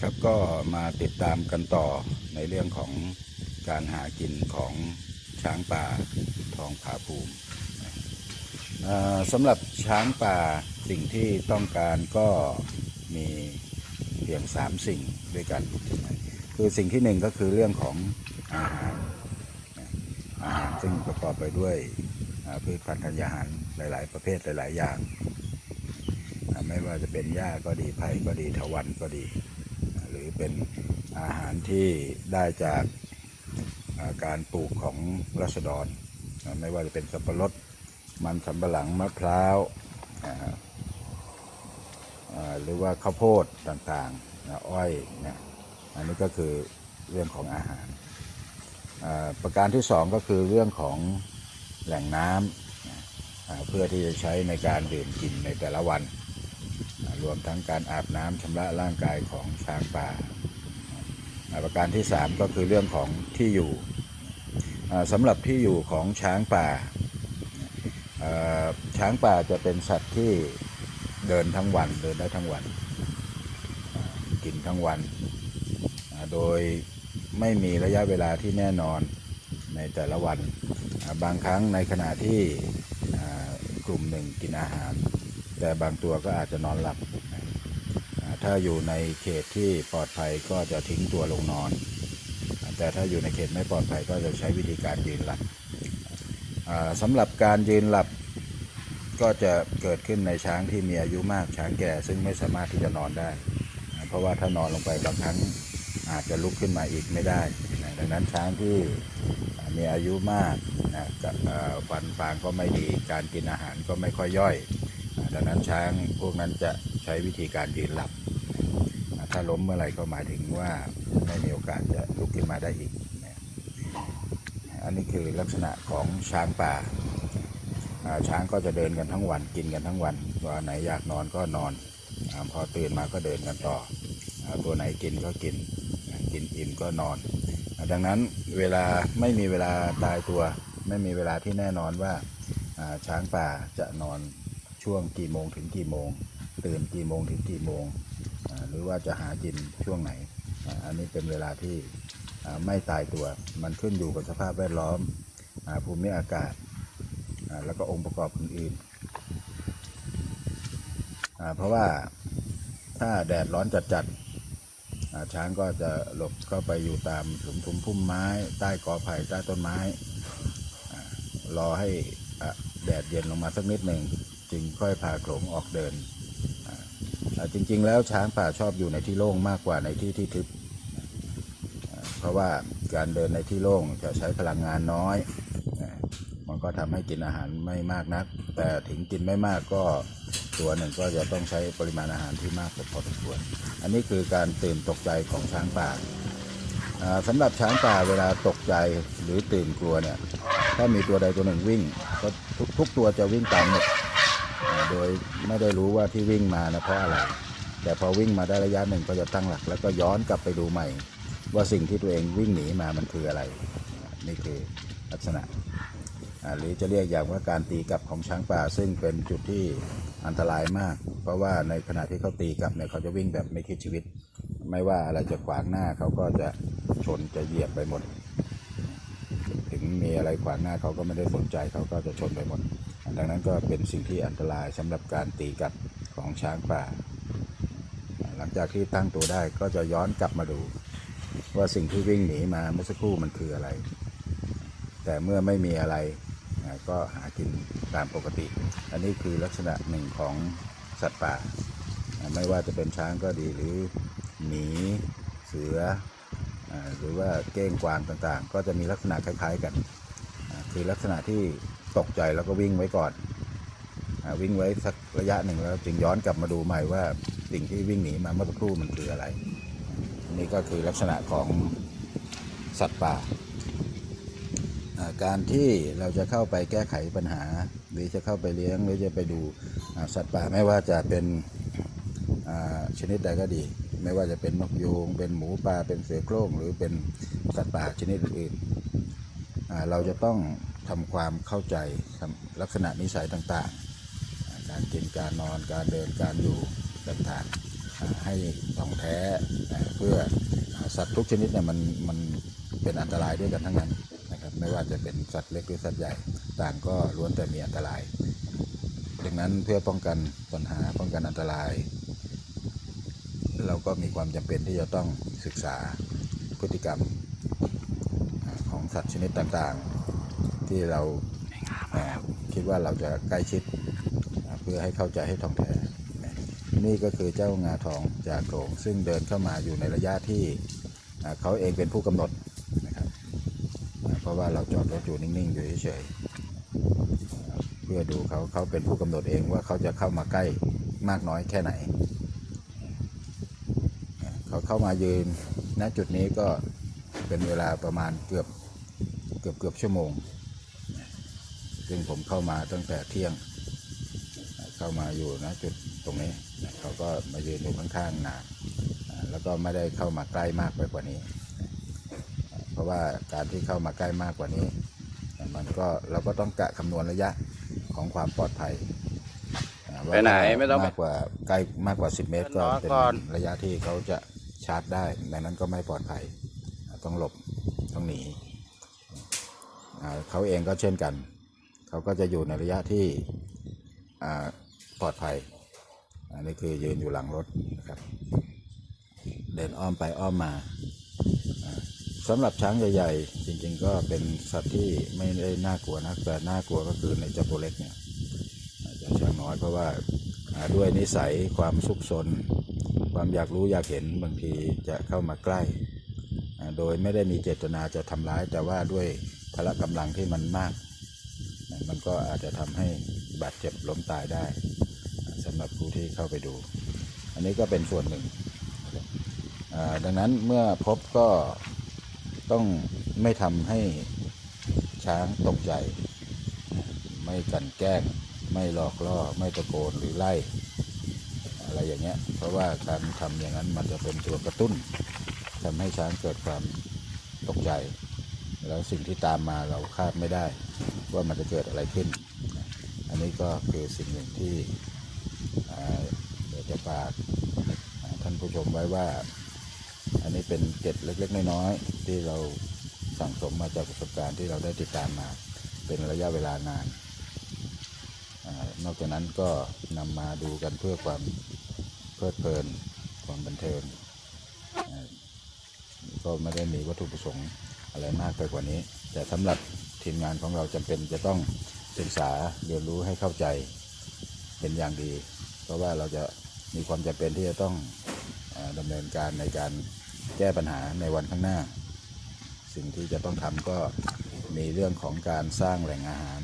ครับก็มาติดตามกันต่อในเรื่องของการหากินของช้างป่าทองผาภูมิสำหรับช้างป่าสิ่งที่ต้องการก็มีเพียงสามสิ่งด้วยกัน คือสิ่งที่หนึ่งก็คือเรื่องของอาหารอาหารซึ่งประกอบไปด้วยพืชพันธุ์ธัญญาหารหลาย ๆ ประเภทหลาย ๆ อย่าง ไม่ว่าจะเป็นหญ้าก็ดีไผ่ก็ดีทวันก็ดี เป็นอาหารที่ได้จากาการปลูกของรัษฎรไม่ว่าจะเป็นสับปะรด มันสำปะหลังมะพร้าวหรือว่าข้าวโพดต่างๆอ้อยนะอันนี้ก็คือเรื่องของอาหาร ประการที่สองก็คือเรื่องของแหล่งน้ำเพื่อที่จะใช้ในการดื่มกินในแต่ละวัน วมทั้งการอาบน้ำชำระร่างกายของช้างป่าอ่าประการที่ 3 ก็คือเรื่องของที่อยู่อ่าสำหรับที่อยู่ของช้างป่าอ่า ช้างป่าจะเป็นสัตว์ที่เดินทั้งวันเดินได้ทั้งวัน กินทั้งวัน โดยไม่มีระยะเวลาที่แน่นอนในแต่ละวัน บางครั้งในขณะที่กลุ่มหนึ่งกินอาหาร แต่บางตัวก็อาจจะนอนหลับ ถ้าอยู่ในเขตที่ปลอดภัยก็จะทิ้งตัวลงนอน แต่ถ้าอยู่ในเขตไม่ปลอดภัยก็จะใช้วิธีการยืนหลับสำหรับการยืนหลับก็จะเกิดขึ้นในช้างที่มีอายุมากช้างแก่ซึ่งไม่สามารถที่จะนอนได้ เพราะว่าถ้านอนลงไปบางครั้งอาจจะลุกขึ้นมาอีกไม่ได้ ดังนั้นช้างที่มีอายุมากนะกับเอ่อฟันฟางก็ไม่ดี การกินอาหารก็ไม่ค่อยย่อย ช้างพวกนั้นจะใช้วิธีการยืนหลับ ถ้าล้มเมื่อไหร่ก็หมายถึงว่าไม่มีโอกาสจะลุกขึ้นมาได้อีก อันนี้คือลักษณะของช้างป่า ช้างก็จะเดินกันทั้งวันกินกันทั้งวันว่าไหนอยากนอนก็นอน พอตื่นมาก็เดินกันต่อ ตัวไหนกินก็กิน กินอิ่มก็นอน ดังนั้นเวลาไม่มีเวลาตายตัว ไม่มีเวลาที่แน่นอนว่าช้างป่าจะนอน ช่วงกี่โมงถึงกี่โมง ตื่นกี่โมงถึงกี่โมง หรือว่าจะหากินช่วงไหน อันนี้เป็นเวลาที่ไม่ตายตัว มันขึ้นอยู่กับสภาพแวดล้อมภูมิอากาศ แล้วก็องค์ประกอบอื่นๆอ่าเพราะว่าถ้าแดดร้อนจัดๆช้างก็จะหลบเข้าไปอยู่ตามหลุมทุ่มพุ่มไม้ ใต้กอไผ่ใต้ต้นไม้ รอให้แดดเย็นลงมาสักนิดหนึ่ง จึงค่อยพาโขลงออกเดิน จริงๆ แล้วช้างป่าชอบอยู่ในที่โล่งมากกว่าในที่ที่ทึบ เพราะว่าการเดินในที่โล่งจะใช้พลังงานน้อย มันก็ทำให้กินอาหารไม่มากนัก แต่ถึงกินไม่มากก็ตัวหนึ่งก็จะต้องใช้ปริมาณอาหารที่มากพอสมควร อันนี้คือการตื่นตกใจของช้างป่าอ่าสำหรับช้างป่าเวลาตกใจหรือตื่นกลัวเนี่ย ถ้ามีตัวใดตัวหนึ่งวิ่งก็ทุกทุกตัวจะวิ่งตามหมด โดยไม่ได้รู้ว่าที่วิ่งมานะเพราะอะไร แต่พอวิ่งมาได้ระยะหนึ่งก็จะตั้งหลัก แล้วก็ย้อนกลับไปดูใหม่ ว่าสิ่งที่ตัวเองวิ่งหนีมามันคืออะไร นี่คือลักษณะหรือจะเรียกอย่างว่าการตีกลับของช้างป่า ซึ่งเป็นจุดที่อันตรายมาก เพราะว่าในขณะที่เขาตีกลับเนี่ยเขาจะวิ่งแบบไม่คิดชีวิต ไม่ว่าอะไรจะขวางหน้าเขาก็จะชนจะเหยียบไปหมด ถึงมีอะไรขวางหน้าเขาก็ไม่ได้สนใจเขาก็จะชนไปหมด ดังนั้นก็เป็นสิ่งที่อันตรายสำหรับการตีกัดของช้างป่า หลังจากที่ตั้งตัวได้ก็จะย้อนกลับมาดู ว่าสิ่งที่วิ่งหนีมาเมื่อสักครู่มันคืออะไร แต่เมื่อไม่มีอะไรก็หากินตามปกติ อันนี้คือลักษณะหนึ่งของสัตว์ป่า ไม่ว่าจะเป็นช้างก็ดีหรือหมีเสืออหรือว่าเก้งกวางต่างๆ ก็จะมีลักษณะคล้าย ๆกัน คือลักษณะที่ ตกใจแล้วก็วิ่งไว้ก่อนอวิ่งไว้สักระยะหนึ่งแล้วจึงย้อนกลับมาดูใหม่ว่าสิ่งที่วิ่งหนีมาเมื่อสักครู่มันคืออะไร นี่ก็คือลักษณะของสัตว์ป่า การที่เราจะเข้าไปแก้ไขปัญหา หรือจะเข้าไปเลี้ยงหรือจะไปดูสัตว์ป่าไม่ว่าจะเป็นชนิดใดก็ดี ไม่ว่าจะเป็นนกยูงเป็นหมูป่าเป็นเสือโคร่งหรือเป็นสัตว์ป่าชนิดอื่นเราจะต้อง ทำความเข้าใจลักษณะนิสัยต่างๆ การกินการนอนการเดินการอยู่ต่างๆให้ท่องแท้เพื่อสัตว์ทุกชนิดเนี่ยมันมันเป็นอันตรายด้วยกันทั้งนั้นนะครับไม่ว่าจะเป็นสัตว์เล็กหรือสัตว์ใหญ่ต่างก็ล้วนแต่มีอันตราย ดังนั้นเพื่อป้องกันปัญหาป้องกันอันตราย เราก็มีความจำเป็นที่จะต้องศึกษาพฤติกรรมของสัตว์ชนิดต่างๆ ที่เราาคิดว่าเราจะใกล้ชิด เพื่อให้เข้าใจให้ท่องแท้นี่ก็คือเจ้างาทองจากโขงซึ่งเดินเข้ามาอยู่ในระยะที่เขาเองเป็นผู้กำหนดนะครับเพราะว่าเราจอดรถอยู่นิ่งๆ อยู่เฉยๆเพื่อดูเขาเขาเป็นผู้กำหนดเองว่าเขาจะเข้ามาใกล้มากน้อยแค่ไหน เขาเข้ามายืนณจุดนี้ก็เป็นเวลาประมาณเกือบเกือบเกือบชั่วโมง ซึ่งผมเข้ามาตั้งแต่เที่ยง เข้ามาอยู่ณจุดตรงนี้เขาก็มายืนอยู่ข้างๆนานแล้วก็ไม่ได้เข้ามาใกล้มากไปกว่านี้ เพราะว่าการที่เข้ามาใกล้มากกว่านี้ มันก็เราก็ต้องกะคำนวณระยะของความปลอดภัยว่าไปไหนไม่ต้องไปมากกว่าใกล้มากกว่า 10 เมตรก็นอนเป็นก่อนระยะที่เขาจะชาร์จได้ดังนั้นก็ไม่ปลอดภัย ต้องหลบต้องหนีอ่าเขาเองก็เช่นกัน เขาก็จะอยู่ในระยะที่ปลอดภัย อันนี้คือยืนอยู่หลังรถนะครับ เดินอ้อมไปอ้อมมาสำหรับช้างใหญ่ๆ จริงๆ ก็เป็นสัตว์ที่ไม่ได้น่ากลัวนักแต่น่ากลัวก็คือในเจ้าตัวเล็กเนี่ยจจะช้างน้อยเพราะว่าด้วยนิสัยความซุกซนความอยากรู้อยากเห็นบางทีจะเข้ามาใกล้ โดยไม่ได้มีเจตนาจะทำร้ายแต่ว่าด้วยพละกำลังที่มันมาก มันก็อาจจะทำให้บาดเจ็บล้มตายได้อ่าสำหรับผู้ที่เข้าไปดู อันนี้ก็เป็นส่วนหนึ่ง ดังนั้นเมื่อพบก็ต้องไม่ทำให้ช้างตกใจ ไม่กันแกล้ง ไม่หลอกล่อ ไม่ตะโกนหรือไล่ อะไรอย่างเงี้ย เพราะว่าการทำอย่างนั้นมันจะเป็นตัวกระตุ้นทำให้ช้างเกิดความตกใจ แล้วสิ่งที่ตามมาเราคาดไม่ได้ ว่ามันจะเกิดอะไรขึ้น อันนี้ก็คือสิ่งหนึ่งที่อ่าเดี๋ยวจะฝากท่านผู้ชมไว้ว่า อันนี้เป็นเกร็ดเล็กๆน้อยๆที่เราสั่งสมมาจากประสบการณ์ที่เราได้ติดตามมาเป็นระยะเวลานานอนอกจากนั้นก็นำมาดูกันเพื่อความเพลิดเพลินความบันเทิงก็ไม่ได้มีวัตถุประสงค์ อะไรมากไปกว่านี้ แต่สำหรับทีมงานของเราจำเป็นจะต้องศึกษาเรียนรู้ให้เข้าใจเป็นอย่างดี เพราะว่าเราจะมีความจำเป็นที่จะต้องอาดำเนินการในการแก้ปัญหาในวันข้างหน้า สิ่งที่จะต้องทำก็มีเรื่องของการสร้างแหล่งอาหาร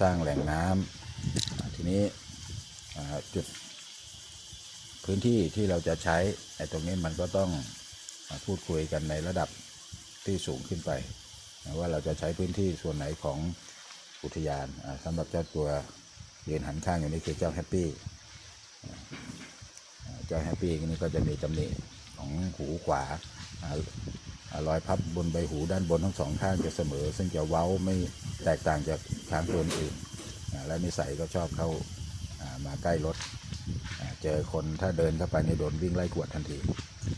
สร้างแหล่งน้ำอ่าทีนี้จุดพื้นที่ที่เราจะใช้ไอ้ตรงนี้มันก็ต้องพูดคุยกันในระดับ ที่สูงขึ้นไป ว่าเราจะใช้พื้นที่ส่วนไหนของอุทยานสำหรับเจ้าตัวยืนหันข้างอยู่นี่คือเจ้าแฮปปี้เจ้าแฮปปี้นี่ก็จะมีตำหนิของหูขวาอ่าอ่ารอยพับบนใบหูด้านบนทั้งสองข้างจะเสมอ ซึ่งจะเว้าไม่แตกต่างจากช้างตัวอื่น และนิสัยก็ชอบเข้ามาใกล้รถ เจอคนถ้าเดินเข้าไปนี่โดนวิ่งไล่กวดทันที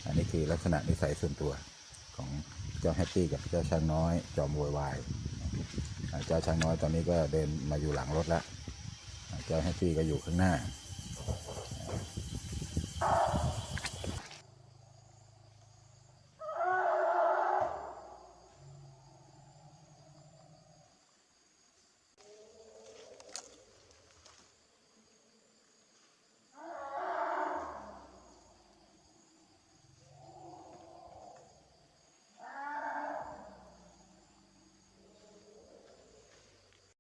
อันนี้คือลักษณะนิสัยส่วนตัวของ เจ้าแฮปปี้กับเจ้าช้างน้อย จอมโวยวายเจ้าช้างน้อยตอนนี้ก็เดินมาอยู่หลังรถแล้วเจ้าแฮปปี้ก็อยู่ข้างหน้า